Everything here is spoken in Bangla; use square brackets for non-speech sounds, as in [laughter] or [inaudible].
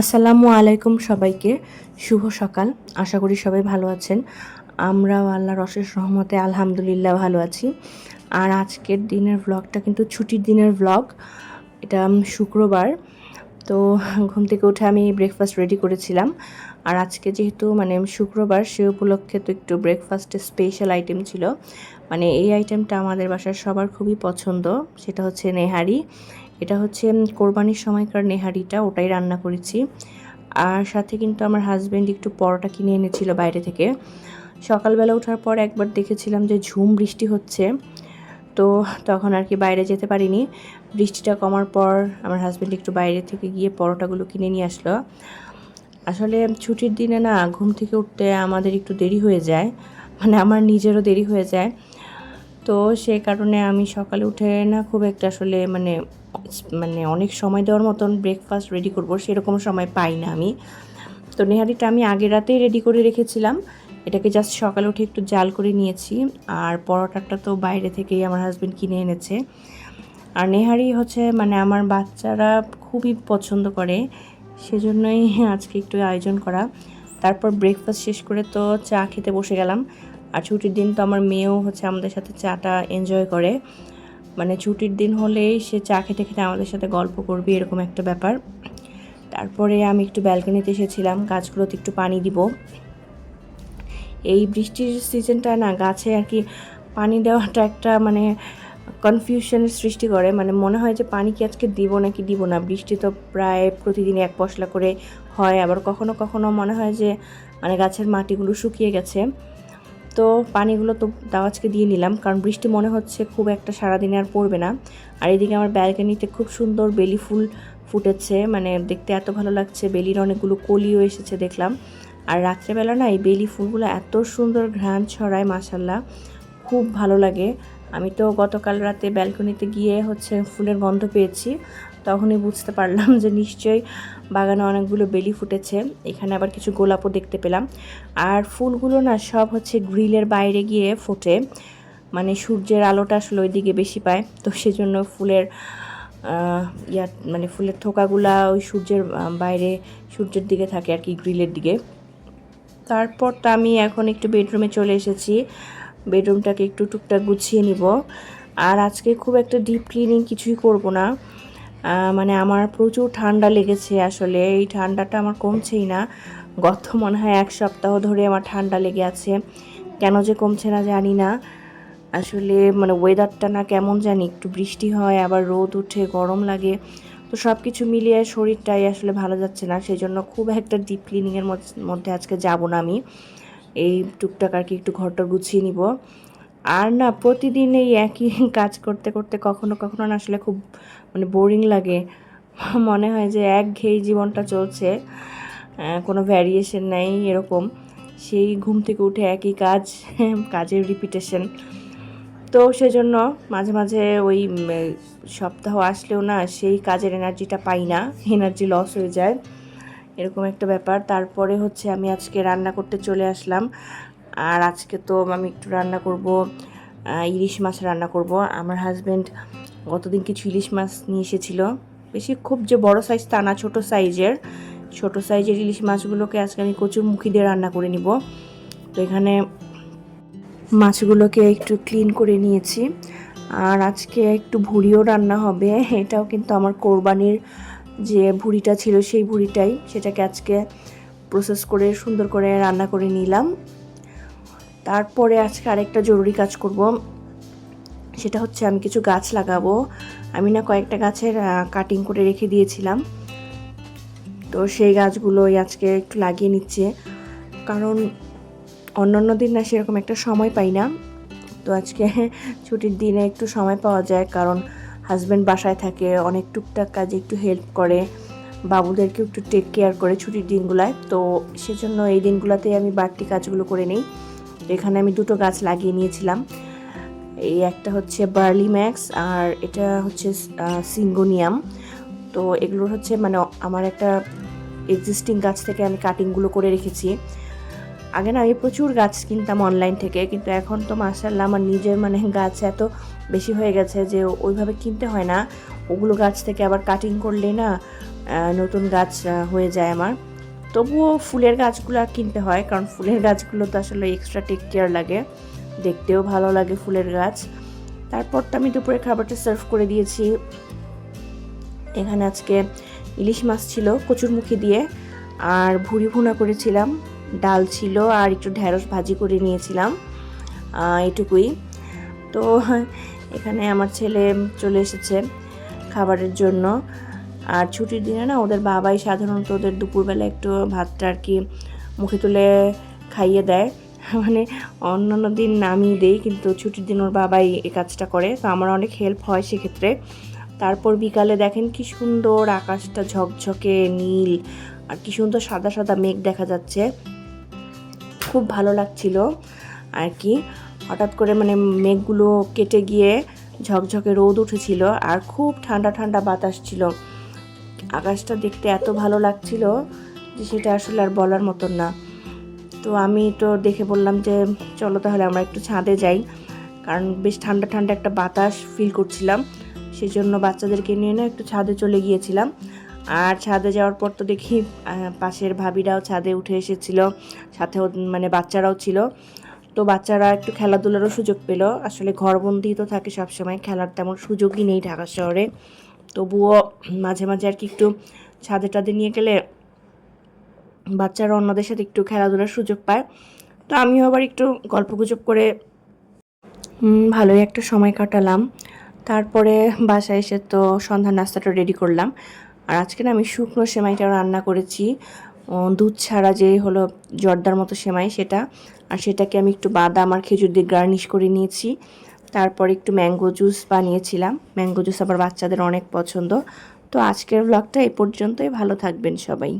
আসসালামু আলাইকুম সবাইকে। শুভ সকাল। আশা করি সবাই ভালো আছেন। আমরাও আল্লাহ অশেষ রহমতে আলহামদুলিল্লাহ ভালো আছি। আর আজকের দিনের ভ্লগটা কিন্তু ছুটির দিনের ব্লগ এটা শুক্রবার। তো ঘুম থেকে উঠে আমি ব্রেকফাস্ট রেডি করেছিলাম। আর আজকে যেহেতু মানে শুক্রবার, সে উপলক্ষে তো একটু ব্রেকফাস্টে স্পেশাল আইটেম ছিল। মানে এই আইটেমটা আমাদের বাসার সবার খুবই পছন্দ। সেটা হচ্ছে নেহারি। এটা হচ্ছে কোরবানির সময়কার নেহারিটা, ওটাই রান্না করেছি। আর সাথে কিন্তু আমার হাজব্যান্ড একটু পরোটা কিনে এনেছিল বাইরে থেকে। সকালবেলা ওঠার পর একবার দেখেছিলাম যে ঝুম বৃষ্টি হচ্ছে। তো তখন আর কি বাইরে যেতে পারিনি। বৃষ্টিটা কমার পর আমার হাজব্যান্ড একটু বাইরে থেকে গিয়ে পরোটাগুলো কিনে নিয়ে আসলো। আসলে ছুটির দিনে না ঘুম থেকে উঠতে আমাদের একটু দেরি হয়ে যায় মানে আমার নিজেরও দেরি হয়ে যায়। তো সেই কারণে আমি সকালে উঠে না খুব একটা আসলে মানে মানে অনেক সময় দেওয়ার মতন ব্রেকফাস্ট রেডি করব সেরকম সময় পাই না আমি। তো নেহারিটা আমি আগের রাতেই রেডি করে রেখেছিলাম। এটাকে জাস্ট সকালে উঠে একটু জাল করে নিয়েছি। আর পরোটাটা তো বাইরে থেকেই আমার হাজব্যান্ড কিনে এনেছে। আর নেহারি হচ্ছে মানে আমার বাচ্চারা খুবই পছন্দ করে, সেজন্যই আজকে একটু আয়োজন করা। তারপর ব্রেকফাস্ট শেষ করে তো চা খেতে বসে গেলাম। আর ছুটির দিন তো আমার মেয়েও হচ্ছে আমাদের সাথে চাটা এনজয় করে। মানে ছুটির দিন হলেই সে চা খেতে খেতে আমাদের সাথে গল্প করবে, এরকম একটা ব্যাপার। তারপরে আমি একটু ব্যালকনিতে এসেছিলাম, গাছগুলোতে একটু পানি দিব। এই বৃষ্টির সিজনটা না গাছে আর কি পানি দেওয়াটা একটা মানে কনফিউশনের সৃষ্টি করে। মানে মনে হয় যে পানি কি আজকে দিব নাকি দিব না? বৃষ্টি তো প্রায় প্রতিদিন এক পশলা করে হয়। আবার কখনো কখনো মনে হয় যে মানে গাছের মাটিগুলো শুকিয়ে গেছে। তো পানিগুলো তো তাও আজকে দিয়ে নিলাম। কারণ বৃষ্টি মনে হচ্ছে খুব একটা সারাদিনে আর পড়বে না। আর এদিকে আমার ব্যালকানিতে খুব সুন্দর বেলি ফুল ফুটেছে। মানে দেখতে এত ভালো লাগছে। বেলির অনেকগুলো কলিও এসেছে দেখলাম। আর রাত্রেবেলা না এই বেলি ফুলগুলো এত সুন্দর ঘ্রাণ ছড়ায় মাসাল্লাহ খুব ভালো লাগে। আমি তো গতকাল রাতে ব্যালকনিতে গিয়ে হচ্ছে ফুলের গন্ধ পেয়েছি। তখনই বুঝতে পারলাম যে নিশ্চয়ই বাগানে অনেকগুলো বেলি ফুটেছে। এখানে আবার কিছু গোলাপও দেখতে পেলাম। আর ফুলগুলো না সব হচ্ছে গ্রিলের বাইরে গিয়ে ফোটে। মানে সূর্যের আলোটা আসলে ওই দিকে বেশি পায়। তো সেজন্য ফুলের ইয়া মানে ফুলের থোকাগুলা ওই সূর্যের বাইরে সূর্যের দিকে থাকে আর কি, গ্রিলের দিকে। তারপর তো আমি এখন একটু বেডরুমে চলে এসেছি। বেডরুমটাকে একটু টুকটাক গুছিয়ে নিব। আর আজকে খুব একটা ডিপ ক্লিনিং কিছুই করব না। মানে আমার প্রচুর ঠান্ডা লেগেছে আসলে। এই ঠান্ডাটা আমার কমছেই না। গত মনে হয় এক সপ্তাহ ধরে আমার ঠান্ডা লেগে আছে। কেন যে কমছে না জানি না। আসলে মানে ওয়েদারটা না কেমন জানি। একটু বৃষ্টি হয়, আবার রোদ উঠে, গরম লাগে। তো সব কিছু মিলিয়ে শরীরটাই আসলে ভালো যাচ্ছে না সেই জন্য খুব একটা ডিপ ক্লিনিংয়ের মধ্যে আজকে যাব না আমি। এই টুকটাক আর কি একটু ঘরটা গুছিয়ে নিব। আর না, প্রতিদিন এই একই [laughs] কাজ করতে করতে কখনো কখনো না আসলে খুব মানে বোরিং লাগে। [laughs] মনে হয় যে এক ঘেয়ে জীবনটা চলছে কোনো ভ্যারিয়েশন নেই এরকম। সেই ঘুম থেকে উঠে একই কাজ, [laughs] কাজের রিপিটেশন তো সেজন্য মাঝে মাঝে ওই সপ্তাহ আসলেও না সেই কাজের এনার্জিটা পাই না, এনার্জি লস হয়ে যায়, এরকম একটা ব্যাপার। তারপরে হচ্ছে আমি আজকে রান্না করতে চলে আসলাম। আর আজকে তো আমি একটু রান্না করব ইলিশ মাছ রান্না করব। আমার হাজব্যান্ড গতদিন কিছু ইলিশ মাছ নিয়ে এসেছিল। বেশি খুব যে বড় সাইজ তা না, ছোটো সাইজের ছোট সাইজের ইলিশ মাছগুলোকে আজকে আমি কচুর মুখি দিয়ে রান্না করে নিব। তো এখানে মাছগুলোকে একটু ক্লিন করে নিয়েছি। আর আজকে একটু ভুড়িও রান্না হবে। এটাও কিন্তু আমার কোরবানির যে ভুড়িটা ছিল সেই ভুড়িটাই। সেটাকে আজকে প্রসেস করে, সুন্দর করে রান্না করে নিলাম। তারপরে আজকে আরেকটা জরুরি কাজ করব। সেটা হচ্ছে আমি কিছু গাছ লাগাবো। আমি না কয়েকটা গাছের কাটিং করে রেখে দিয়েছিলাম। তো সেই গাছগুলোই আজকে একটু লাগিয়ে নিচ্ছে। কারণ অন্যান্য দিন না সেরকম একটা সময় পাই না। তো আজকে [laughs] ছুটির দিনে একটু সময় পাওয়া যায়, কারণ হাজব্যান্ড বাসায় থাকে, অনেক টুকটাক কাজে একটু হেল্প করে, বাবুদেরকে একটু টেক কেয়ার করে ছুটির দিনগুলায়। তো সেজন্য এই দিনগুলোতে আমি বাড়তি কাজগুলো করে নিই। এখানে আমি দুটো গাছ লাগিয়ে নিয়েছিলাম। এই একটা হচ্ছে বার্লি ম্যাক্স আর এটা হচ্ছে সিঙ্গোনিয়াম। তো এগুলোর হচ্ছে মানে আমার একটা এক্সিস্টিং গাছ থেকে আমি কাটিংগুলো করে রেখেছি। আগে না, আমি প্রচুর গাছ কিনতাম অনলাইন থেকে, কিন্তু এখন তো মাসাল্লাহ আমার নিজের মানে গাছ এত বেশি হয়ে গেছে যে ওইভাবে কিনতে হয় না। ওগুলো গাছ থেকে আবার কাটিং করলে না নতুন গাছ হয়ে যায় আমার। তবুও ফুলের গাছগুলো কিনতে হয়, কারণ ফুলের গাছগুলো তো আসলে এক্সট্রা টেক কেয়ার লাগে। দেখতেও ভালো লাগে ফুলের গাছ। তারপর তো আমি দুপুরে খাবারটা সার্ভ করে দিয়েছি। এখানে আজকে ইলিশ মাছ ছিল কচুরমুখী দিয়ে, আর ভুড়ি ভুনা করেছিলাম। ডাল ছিল আর একটু ঢ্যাঁড়স ভাজি করে নিয়েছিলাম এটুকুই। তো এখানে আমার ছেলে চলে এসেছে খাবারের জন্য। আর ছুটির দিনে না ওদের বাবাই সাধারণত ওদের দুপুরবেলা একটু ভাতটা আর কি মুখে তুলে খাইয়ে দেয়। মানে অন্যান্য দিন আমি দেই, কিন্তু ছুটির দিন ওর বাবাই এই কাজটা করে। তো আমার অনেক হেল্প হয় সেক্ষেত্রে। তারপর বিকালে দেখেন কি সুন্দর আকাশটা ঝকঝকে নীল, আর কি সুন্দর সাদা সাদা মেঘ দেখা যাচ্ছে। খুব ভালো লাগছিল আর কি। হঠাৎ করে মানে মেঘগুলো কেটে গিয়ে ঝকঝকে রোদ উঠেছিল আর খুব ঠান্ডা ঠান্ডা বাতাস ছিল। আকাশটা দেখতে এত ভালো লাগছিল যে সেটা আসলে আর বলার মতন না। তো আমি তো দেখে বললাম যে, চলো তাহলে আমরা একটু ছাদে যাই। কারণ বেশ ঠান্ডা ঠান্ডা একটা বাতাস ফিল করছিলাম। সেজন্য বাচ্চাদেরকে নিয়ে না একটু ছাদে চলে গিয়েছিলাম। আর ছাদে যাওয়ার পর তো দেখি পাশের ভাবিরাও ছাদে উঠে এসেছিল, সাথে মানে বাচ্চারাও ছিল। তো বাচ্চারা একটু খেলাধুলারও সুযোগ পেল। আসলে ঘরবন্দি তো থাকে সবসময়, খেলার তেমন সুযোগই নেই ঢাকা শহরে। তবুও মাঝে মাঝে আর কি একটু ছাদে টাদে নিয়ে গেলে বাচ্চারা অন্যদের সাথে একটু খেলাধুলার সুযোগ পায়। তো আমিও আবার একটু গল্পগুজব করে ভালোই একটা সময় কাটালাম। তারপরে বাসায় এসে তো সন্ধ্যার নাস্তাটা রেডি করলাম। আর আজকে আমি শুকনো সেমাইটা রান্না করেছি। দুধ ছাড়া যে হলো জর্দার মতো সেমাই সেটা। আর সেটাকে আমি একটু বাদাম আর খেজুর দিয়ে গার্নিশ করে নিয়েছি। তারপর একটু ম্যাঙ্গো জুস বানিয়েছিলাম। ম্যাঙ্গো জুস আমার বাচ্চাদের অনেক পছন্দ। তো আজকের ব্লগটা এ পর্যন্তই। ভালো থাকবেন সবাই।